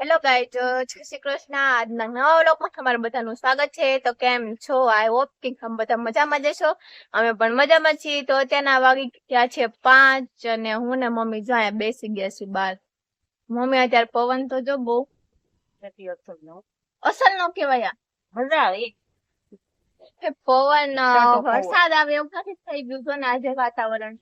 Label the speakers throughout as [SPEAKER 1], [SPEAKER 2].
[SPEAKER 1] Hello guys જય શ્રી કૃષ્ણ. આજના નવા વ્લોગમાં તમારું બધાનું સ્વાગત છે. તો કેમ છો? આઈ હોપ કે તમે બધા મજામાં જશો અમે પણ મજામાં છીએ. તો અત્યારના વાગી ગયા છે પાંચ અને હું ને મમ્મી જો અહીંયા બેસી ગયા છીએ બહાર. મમ્મી અત્યારે પવન તો જો બહુ. અસલ નો કેવાય
[SPEAKER 2] મજા આવે.
[SPEAKER 1] પવન. વરસાદ આવે એવું નથી થઈ ગયું છે ને આજે વાતાવરણ.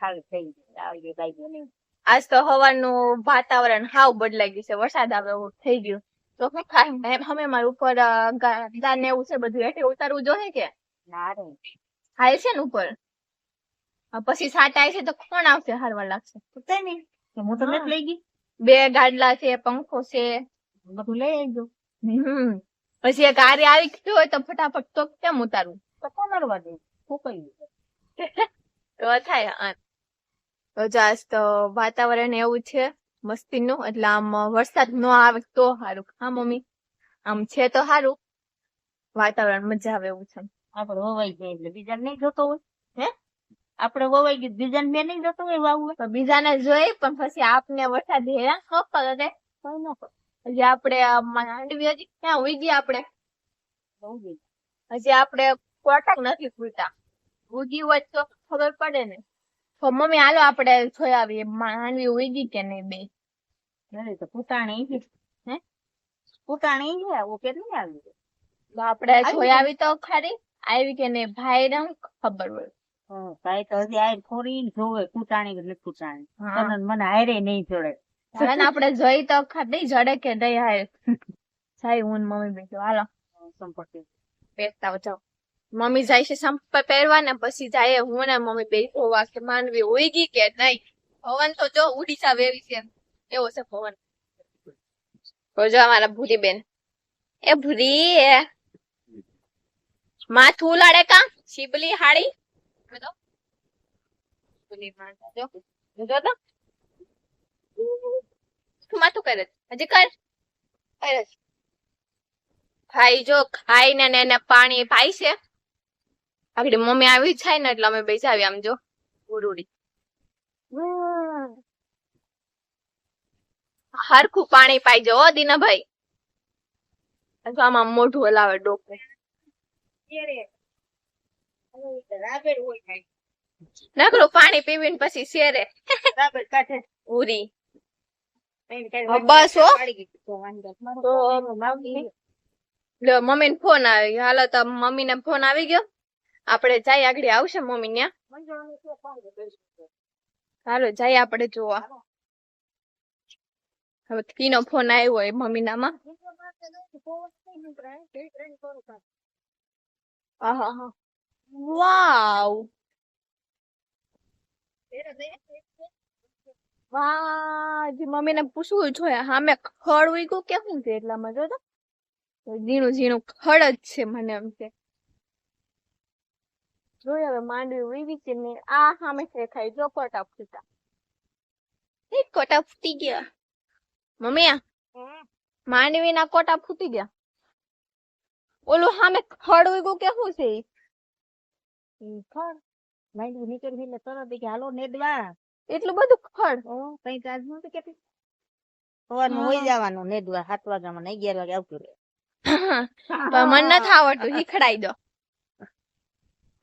[SPEAKER 2] સારું થઈ ગયું.
[SPEAKER 1] આજ તો હવાનું વાતાવરણ હાવ બદલાઈ ગયું છે. વરસાદ આવે થઈ ગયો. તો હું થાય? એમ અમે મારા ઉપર ને એવું છે બધું એટલે ઉતારવું જોઈએ કે?
[SPEAKER 2] ના રે.
[SPEAKER 1] હાલ છે ને ઉપર? પછી સાટ આવે છે તો કોણ આવશે હારવા લાગશે?
[SPEAKER 2] હું તમને લઈ ગઈ.
[SPEAKER 1] બે ગાડલા છે પંખો છે.
[SPEAKER 2] બધું લઈ આવજો
[SPEAKER 1] હમ. પછી એક આરે આવી ગયું હોય તો ફટાફટ તો કેમ ઉતારવું
[SPEAKER 2] તો કોણ નડવા દે? ફૂકાઈ
[SPEAKER 1] તો થાય. તો આજ તો વાતાવરણ એવું છે મસ્તીનું એટલે આમ વરસાદ ન આવે તો સારું હા મમ્મી? આમ છે તો સારું વાતાવરણ મજા આવે એવું છે.
[SPEAKER 2] આપડે વવાઈ જાય એટલે બીજા નહીં જોતો હોય
[SPEAKER 1] હે?
[SPEAKER 2] આપડે વવાઈ ગયું બીજા બે નહીં જોતો હોય વાવું
[SPEAKER 1] તો બીજાને જોઈ પણ પછી આપને વરસાદ હેરાન ન કરે
[SPEAKER 2] કઈ ન
[SPEAKER 1] હજી આપણે આ માંડવી હજી ક્યાં ઉઈ ગયા
[SPEAKER 2] જ.
[SPEAKER 1] હજી આપણે કોટક નથી ફૂલતા ઉગી હોય તો ખબર પડે ને. તો મમ્મી હાલો આપણે જોઈ આવીએ. માંડવી ઉગી કે નહીં બે?
[SPEAKER 2] નહીં તો પૂતાણી
[SPEAKER 1] હે?
[SPEAKER 2] પૂતાણી છે ઓ કે નહીં આવી
[SPEAKER 1] તો આપણે જોઈ આવી તો ખરી. આવી કે નહીં? ભાઈ ને ખબર હોય.
[SPEAKER 2] ભાઈ તો હજી આ ફોરીને જોવે કુટાણી એટલે
[SPEAKER 1] કુટાણી
[SPEAKER 2] તને મને હારે નહીં જોડે.
[SPEAKER 1] હવે આપણે જોઈ તો ખરી જડે કે નહીં હાય સાઈ હું મમ્મી બેસો હાલો.
[SPEAKER 2] સંપત્તિ
[SPEAKER 1] બેસતા જાઓ. મમ્મી જાય છે સંપ પહેરવા પછી જાય હું ને મમ્મી બે જોવા કે માનવી હોય ગઈ કે નહીં. પવન તો જો ઉડીસા વેવી છે એવો છે પવન જો અમારા ભૂરી બેન એ ભૂરી માથું ઉલાડે કા? શિબલી હાડી. માથું કરે? હજી કર. ભાઈ જો ખાઈને ને એને પાણી પાઈ છે. આગળ મમ્મી આવી જાય ને એટલે અમે બેસી આવી આમ જો. ઉરુડી હરખું પાણી પાઈ જવો દીનાભાઈ. આમાં મોઢું હલાવે ડોકું. નકરું પાણી પીવીને પછી શેરે. ઉરી. બસ મમ્મી ને ફોન આવી ગયો. હાલો તો મમ્મી ને ફોન આવી ગયો. આપણે જાય આગળ આવશે મમ્મી
[SPEAKER 2] દે.
[SPEAKER 1] હાલો, જાય આપણે જોવા. હવે કીનો ફોન આવ્યો હોય મમ્મી નામાં. વાવ. મમ્મી ને પૂછવું જોઈએ હામે ખડ ઉગ્યું કે શું છે એટલામાં? જો ઝીણું ઝીણું ખડ જ છે મને એમ છે જોઈ હવે માંડવી છે ને આ સામે દેખાય જો કોટા ફૂટા એ કોટા ફૂટી ગયા. મમ્મી માંડવી ના કોટા ફૂટી ગયા. ઓલું સામે ખડ ઉગ્યું કે શું છે
[SPEAKER 2] ખડ. માંડવી નીકળી એટલે તરત કે હાલો નેદવા.
[SPEAKER 1] એટલું બધું ખડ?
[SPEAKER 2] ઓ કઈ ચાર્જ નહોતી કેતી? સવારમાં હોઈ જવાનું નેદવા સાત વાગ્યામાં ને અગિયાર વાગે આવતું રહે.
[SPEAKER 1] મને નથી આવડતું શીખડાઈ દો.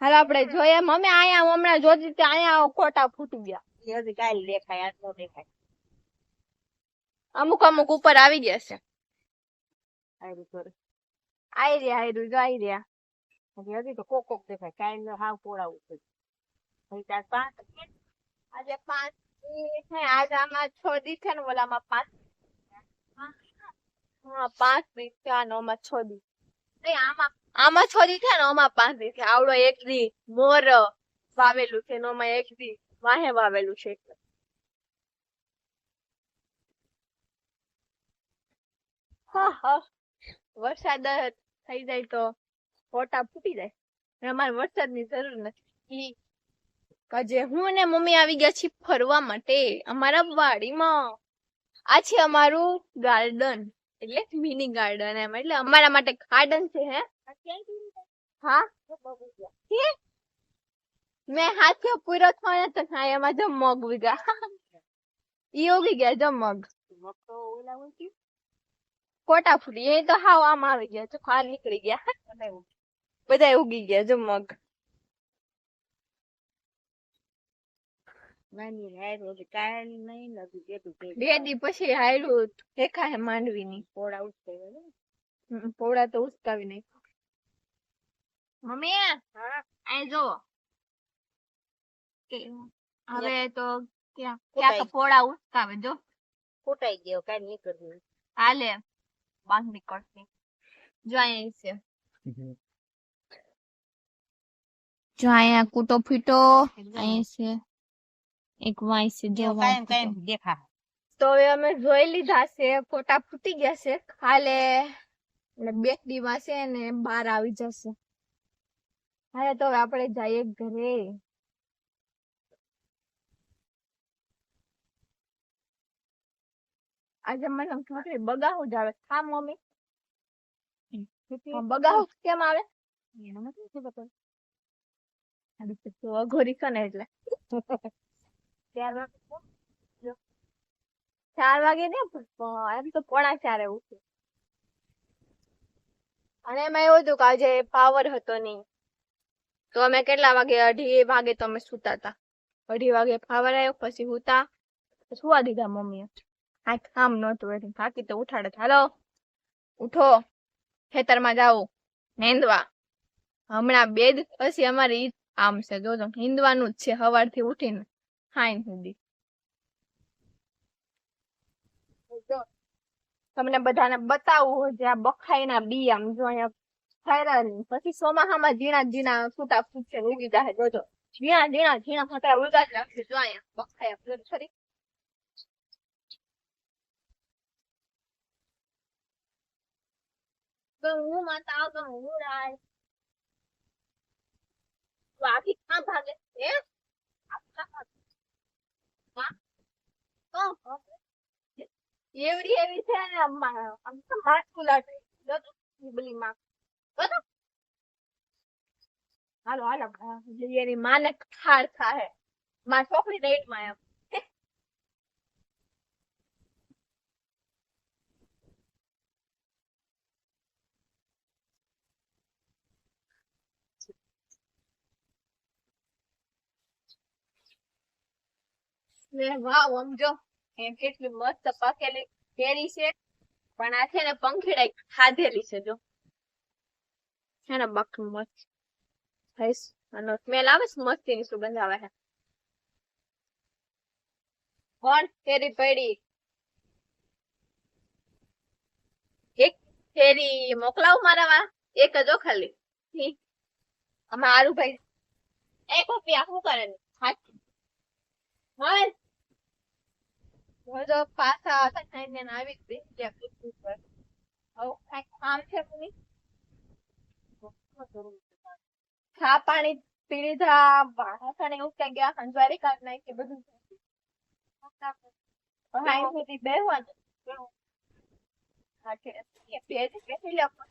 [SPEAKER 1] હાલો આપણે જોઈએ. મમ્મી આયા હમણાં જોતી હતી આયા કોટા ફૂટી ગયા.
[SPEAKER 2] હજી કાલ દેખાય આજ નો દેખાય.
[SPEAKER 1] અમુક અમુક ઉપર આવી ગયા છે. આઈ રહ્યા આઈ રહ્યું જો આઈ રહ્યા.
[SPEAKER 2] હજી હજી તો કોક કોક દેખાય કાલ નો હાવ પોળાવું છે. હજી ચાર પાંચ
[SPEAKER 1] આજે પાંચ આજે આમાં છ દી છે ને ઓલામાં પાંચ હા પાંચ દી છે આ આમાં છ દી. આમાં આમાં છોરી છે ને આમાં પાંચ છે. આવડો એક દી મોર વાવેલું છે ને આમાં એક દી વાહે વાવેલું છે વરસાદ થઈ જાય તો ફોટા ફૂટી જાય. અમારે અમારે વરસાદની જરૂર નથી. આજે હું ને મમ્મી આવી ગયા છીએ ફરવા માટે. અમારા વાડીમાં. આ છે અમારું ગાર્ડન એટલે મિની ગાર્ડન એમ. એટલે અમારા માટે ગાર્ડન છે, હે. હા? મેં હાથે પૂરો થયો તો હા એમાં જો મગ ઉગ્યા ઈ ઉગી ગયા જો મગ.
[SPEAKER 2] મગ તો ઓલા હોય
[SPEAKER 1] કોટા ફૂટી એ તો હાવ આમ આવી ગયા છે ખાર નીકળી ગયા. બધા ઉગી ગયા જો મગ. બે દી પછી હાયરું દેખા હે માંડવી ની.
[SPEAKER 2] પોળા ઉઠશે
[SPEAKER 1] પોળા તો ઉસકાવી નહીં. મમ્મી?
[SPEAKER 2] હા.
[SPEAKER 1] અહીં જો કે હવે તો ક્યાં ક્યાં પોળા ઉસકાવે જો.
[SPEAKER 2] ફૂટાઈ ગયો કાંઈ નીકળ્યું
[SPEAKER 1] હાલે. બાંધ નીકળશે જો અહીંયા છે. જો અહીંયા કૂટો ફીટો અહીં છે. એક વાય છે જે
[SPEAKER 2] દેખા
[SPEAKER 1] તો હવે અમે જોઈ લીધા છે ફોટા ફૂટી ગયા છે. ખાલે એટલે બે દીમાં છે ને બહાર આવી જશે. હવે તો હવે આપણે જઈએ ઘરે. આજે મને ભાખરી બગાવું જ આવે. હા મમ્મી? હા, કેમ આવે?
[SPEAKER 2] એને નથી ખબર
[SPEAKER 1] આ રીતે અઘોરી કને એટલે. ચાર વાગે ને? એમ તો પોણા ચારે ઉઠે. અને એમાં એવું હતું કે આજે પાવર હતો નહીં. તો અમે કેટલા વાગે? અઢી વાગે તો અમે સુતા હતા અઢી વાગે ફાવર આવ્યો પછી સુતા સુવા દીધા મમ્મીએ. આ કામ નહોતું એટલે બાકી તો ઉઠાડે. હાલો, ઉઠો. ખેતરમાં જાઓ. નેંદવા. હમણાં બે પછી અમારી આમ છે. જોજો નીંદવાનું જ છે સવારથી ઉઠીને. હાઈ સુધી તમને બધાને બતાવું જે આ બખાઈના બી આમ જો અહીંયા ફાયરા પછી ચોમાસામાં ઝીણા ઝીણા ફૂટા ફૂટશે ઉગી જાય જોજો. ઝીણા ઝીણા ઝીણા ફટા ઉગા જ રાખશે, જો અહીંયા બખાયા ફૂલ ખરી. ગંગુ માતા ગંગુ રાય. તો આખી ક્યાં ભાગે હે? હા તો એવડી એવી છે ને, આમ તો માથું લાગે. પેલી માં હાલો હાલો એની માને ખાર ખાહે. માર છોકરી રેટમાં એમ. વાવ, આમ જો કેટલી મસ્ત પાકેલી કેરી છે. પણ આ છે ને પંખીડા ખાધેલી છે, જો. છે ને બક મસ્ત હૈસ અને સ્મેલ આવે છે મસ્તીની સુગંધ આવે છે. કોણ? ફેરી પડી. એક ફેરી મોકલાવ મારા એક જ ખાલી. અમારું ભાઈ. એક રૂપિયા શું કરે હાથ. પાછા આવી કામ છે મમ્મી પાણી પી લીધા વાસણ એવું ક્યાં ગયા, હંજવારી કાઢ નાખી, બધું.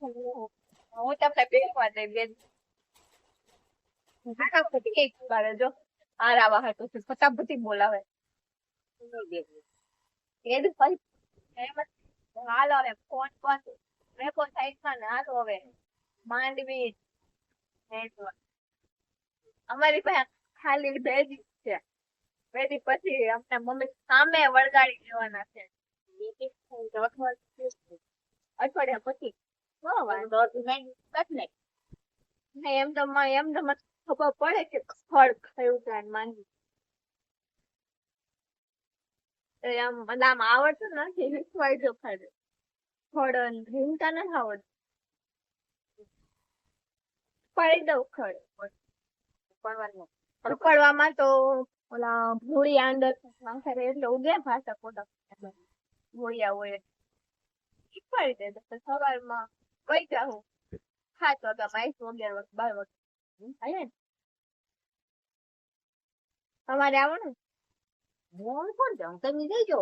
[SPEAKER 1] હું હું બોલાવે. એ પછી એમ હવે, ફોન ફોન રેકો સાઈડમાં ને, હાલો હવે. માંડવી અમારી પાસે ખાલી બે છે. બે પછી અમને મમ્મી સામે વળગાડી દેવાના છે. અઠવાડિયા પછી એમ તો એમ તો મને ખબર પડે કે ફળ થયું છે તો આમ આમ આવડતું નથી. ખરું ફળ ભીમતા નથી આવડતું. પડી દઉં. ખડ
[SPEAKER 2] ઉપાડવાનું.
[SPEAKER 1] ઉપાડવામાં તો ઓલા ભૂળી અંદર નાખે એટલે ઉગે ભાષા કોટા ભૂળિયા હોય એટલે. પડી દે તો સવારમાં કઈ જાઉં. સાત વાગ્યા માં આવીશું અગિયાર વાગે બાર વાગે થાય ને? તમારે આવવાનું?
[SPEAKER 2] હું કોણ જાઉં? તમે જઈજો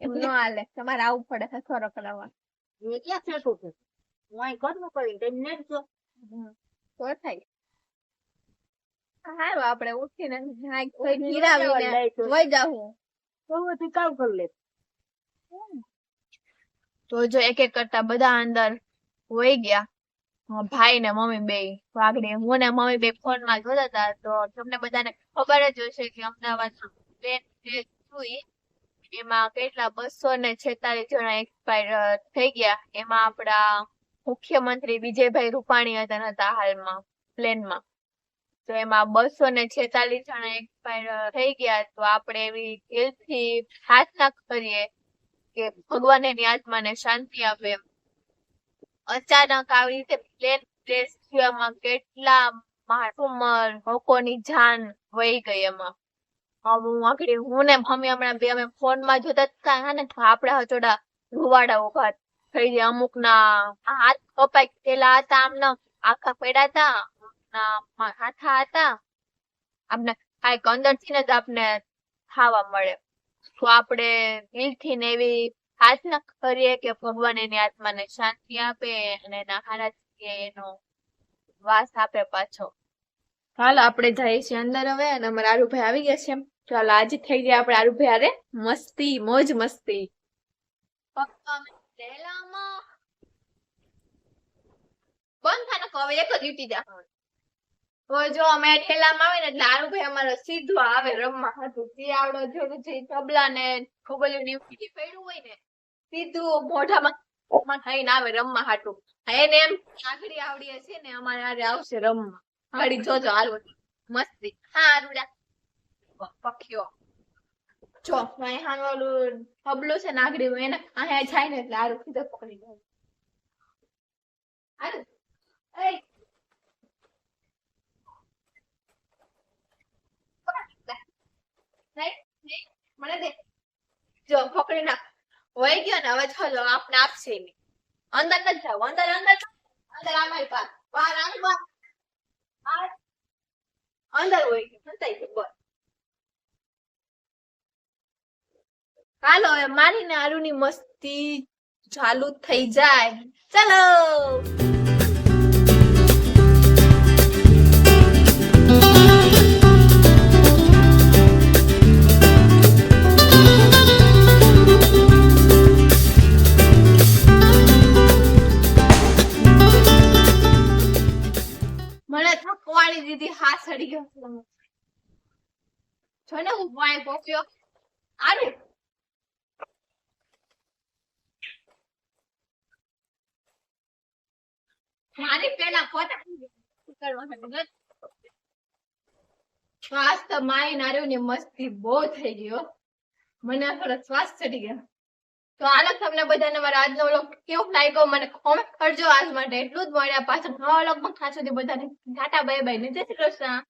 [SPEAKER 1] એમ ન હાલે. તમારે આવવું પડે સથવારો કરાવવા
[SPEAKER 2] ક્યાં છે? હું અહીં ઘરનું કરીને તમે નેટ જો
[SPEAKER 1] તો થાય હારું આપણે ઉઠીને નાઈ થઈ નીરાવીને વઈ જાહું
[SPEAKER 2] તો કામ કરી લે
[SPEAKER 1] તો જો એક એક કરતા બધા અંદર વઈ ગયા ભાઈ ને મમ્મી બે વાગડે હું ને મમ્મી બે ફોનમાં જોતા હતા તો તમને બધાને ખબર જ હશે કે અમદાવાદ ટ્રેન જોઈ એમાં કેટલા બસો ને છેતાલીસ જણા એક્સપાયર થઈ ગયા એમાં આપણા મુખ્યમંત્રી વિજયભાઈ રૂપાણી હતા હતા હાલમાં, પ્લેનમાં. તો એમાં બસો ને છેતાલીસ જણા એક્સપાયર થઈ ગયા. તો આપણે એવી દિલથી પ્રાર્થના કરીએ કે ભગવાન એની આત્માને શાંતિ આપે. અચાનક આવી રીતે પ્લેન ક્રેશ થયામાં કેટલા માસુમર લોકોની જાન વહી ગઈ એમાં. હું આગળ, હું ને મમ્મી હમણાં બે અમે ફોનમાં જોતા હતા ને આપડા હચોડા રૂવાડા ઊભા થઈ ગયા અમુક ના હાથ કપાઈ પેલા હતા આમના આખા પડ્યા હતા હાથા હતા. આપને કાંઈક અંદરથી ને જ આપને ખાવા મળે. તો આપણે દિલથી ને એવી પ્રાર્થના કરીએ કે ભગવાન એની આત્માને શાંતિ આપે અને એના હારાથી એનો વાસ આપે પાછો. હાલ આપણે જઈએ છીએ અંદર હવે અને અમારા આરુભાઈ આવી ગયા છે ચાલો આજે થઈ ગયા આપણે આરુભાઈ અરે મસ્તી મોજ મસ્તી. પપ્પા મેં બંધ થાય હવે એક ને આવે રમવા. હતું જે એને એમ આખડી આવડી હશે ને, અમારે હારે આવશે રમવા. ઘડી જોજો, હાલો. મસ્તી. હા, આરુડા. પક્ષીઓ જો હામે ઓલું તબલું છે નાગડી એને અહીંયા જાય ને એટલે આરું સીધો પકડી જાય મને દે. જો પકડી નાખ. વહી ગયો ને હવે ચલો આપને આપશે નહીં. અંદર નથી જાવ. અંદર અંદર. અંદર આમાય પાર. બહાર બહાર. અંદર હોય ગયો. સંતાઈ ગયો. બસ હાલો હવે મારીને આરુની મસ્તી ચાલુ થઈ જાય. ચલો! મારી પેલા પોતે શ્વાસ તો માય નાર્યો ને મસ્તી બહુ થઈ ગયો મને થોડો શ્વાસ ચડી ગયો. તો હાલો તમને બધાને મારો આજનો વ્લોગ કેવો લાગ્યો, મને કોમેન્ટ કરજો આજ માટે. એટલું જ મળ્યા પાછળ નવા વ્લોગમાં ખાસ સુધી બધાને ટાટા, બાય બાય. ને શ્રી કૃષ્ણ.